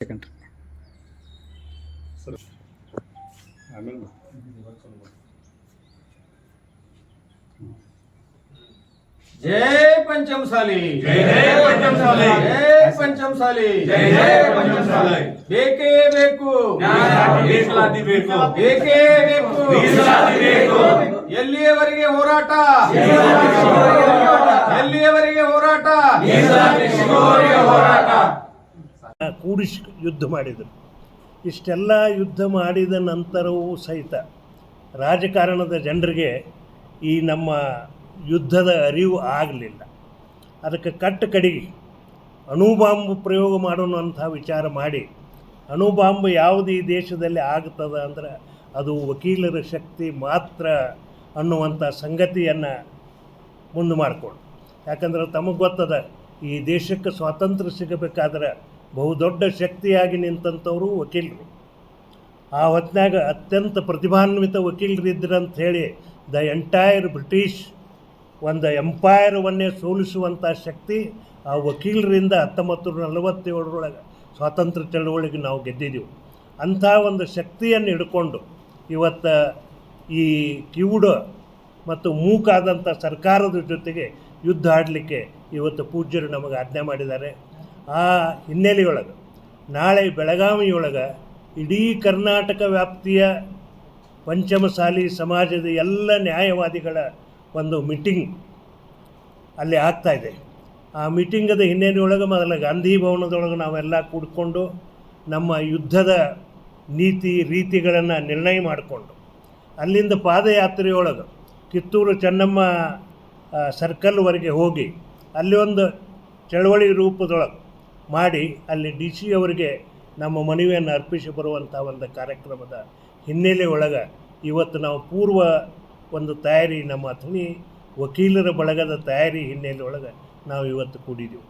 Second ಆಮೇಲೆ ಜೈ ಪಂಚಮಸಾಲಿ ಜೈ ಜೈ ಪಂಚಮಸಾಲಿ. ಜೈ ಪಂಚಮಸಾಲಿ ಜೈ ಜೈ ಪಂಚಮಸಾಲಿ. ಬೇಕೇ ಬೇಕು। ಮೀಸಲಾತಿ ಬೇಕು. ಬೇಕೇ ಬೇಕು. ಮೀಸಲಾತಿ ಬೇಕು. ಎಲ್ಲಿಯವರೆಗೆ ಹೋರಾಟ? ಎಲ್ಲಿಯವರೆಗೆ ಹೋರಾಟ? ಮೀಸಲಾತಿ ಸಿಗುವವರೆಗೆ ಕೂಡಿಸಿ ಯುದ್ಧ ಮಾಡಿದರು. ಇಷ್ಟೆಲ್ಲ ಯುದ್ಧ ಮಾಡಿದ ನಂತರವೂ ಸಹಿತ ರಾಜಕಾರಣದ ಜನರಿಗೆ ಈ ನಮ್ಮ ಯುದ್ಧದ ಅರಿವು ಆಗಲಿಲ್ಲ. ಅದಕ್ಕೆ ಕಟ್ಟ ಕಡೆಗೆ ಅಣುಬಾಂಬ್ ಪ್ರಯೋಗ ಮಾಡೋಣ ವಿಚಾರ ಮಾಡಿ ಅಣುಬಾಂಬ್ ಯಾವುದು ಈ ದೇಶದಲ್ಲಿ ಆಗ್ತದ ಅಂದ್ರೆ ಅದು ವಕೀಲರ ಶಕ್ತಿ ಮಾತ್ರ ಅನ್ನುವಂಥ ಸಂಗತಿಯನ್ನು ಮುಂದೆ ಮಾಡಿಕೊಂಡು. ಯಾಕಂದ್ರೆ ತಮಗೆ ಗೊತ್ತದ ಈ ದೇಶಕ್ಕೆ ಸ್ವಾತಂತ್ರ್ಯ ಸಿಗಬೇಕಾದ್ರೆ ಬಹುದೊಡ್ಡ ಶಕ್ತಿಯಾಗಿ ನಿಂತಂಥವರು ವಕೀಲರು. ಆ ಹೊತ್ತಿನಾಗ ಅತ್ಯಂತ ಪ್ರತಿಭಾನ್ವಿತ ವಕೀಲರಿದ್ದರು ಅಂತ ಹೇಳಿ ದ ಎಂಟೈರ್ ಬ್ರಿಟಿಷ್, ಒಂದು ಎಂಪೈರ್ವನ್ನೇ ಸೋಲಿಸುವಂಥ ಶಕ್ತಿ ಆ ವಕೀಲರಿಂದ ಹತ್ತೊಂಬತ್ತು ನಲವತ್ತೇಳರೊಳಗೆ ಸ್ವಾತಂತ್ರ್ಯ ಚಳವಳಿಗೆ ನಾವು ಗೆದ್ದಿದ್ದೀವಿ ಅಂಥ ಒಂದು ಶಕ್ತಿಯನ್ನು ಹಿಡ್ಕೊಂಡು ಇವತ್ತು ಈ ಕಿವುಡ ಮತ್ತು ಮೂಕಾದಂಥ ಸರ್ಕಾರದ ಜೊತೆಗೆ ಯುದ್ಧ ಆಡಲಿಕ್ಕೆ ಇವತ್ತು ಪೂಜ್ಯರು ನಮಗೆ ಆಜ್ಞೆ ಮಾಡಿದ್ದಾರೆ. ಆ ಹಿನ್ನೆಲೆಯೊಳಗೆ, ನಾಳೆ ಬೆಳಗಾವಿಯೊಳಗೆ ಇಡೀ ಕರ್ನಾಟಕ ವ್ಯಾಪ್ತಿಯ ಪಂಚಮಸಾಲಿ ಸಮಾಜದ ಎಲ್ಲ ನ್ಯಾಯವಾದಿಗಳ ಒಂದು ಮೀಟಿಂಗ್ ಅಲ್ಲಿ ಆಗ್ತಾ ಇದೆ. ಆ ಮೀಟಿಂಗದ ಹಿನ್ನೆಲೆಯೊಳಗೆ ಮೊದಲ ಗಾಂಧಿ ಭವನದೊಳಗೆ ನಾವೆಲ್ಲ ಕೂಡ್ಕೊಂಡು ನಮ್ಮ ಯುದ್ಧದ ನೀತಿ ರೀತಿಗಳನ್ನು ನಿರ್ಣಯ ಮಾಡಿಕೊಂಡು, ಅಲ್ಲಿಂದ ಪಾದಯಾತ್ರೆಯೊಳಗೆ ಕಿತ್ತೂರು ಚೆನ್ನಮ್ಮ ಸರ್ಕಲ್ವರೆಗೆ ಹೋಗಿ ಅಲ್ಲಿ ಒಂದು ಚಳವಳಿ ರೂಪದೊಳಗೆ ಮಾಡಿ ಅಲ್ಲಿ ಡಿ ಸಿ ಅವರಿಗೆ ನಮ್ಮ ಮನವಿಯನ್ನು ಅರ್ಪಿಸಿ ಬರುವಂಥ ಒಂದು ಕಾರ್ಯಕ್ರಮದ ಹಿನ್ನೆಲೆ ಒಳಗೆ ಇವತ್ತು ನಾವು ಪೂರ್ವ ಒಂದು ತಯಾರಿ ನಮ್ಮ ಅಥಣಿ ವಕೀಲರ ಬಳಗದ ತಯಾರಿ ಹಿನ್ನೆಲೆ ಒಳಗೆ ನಾವು ಇವತ್ತು ಕೂಡಿದ್ದೀವಿ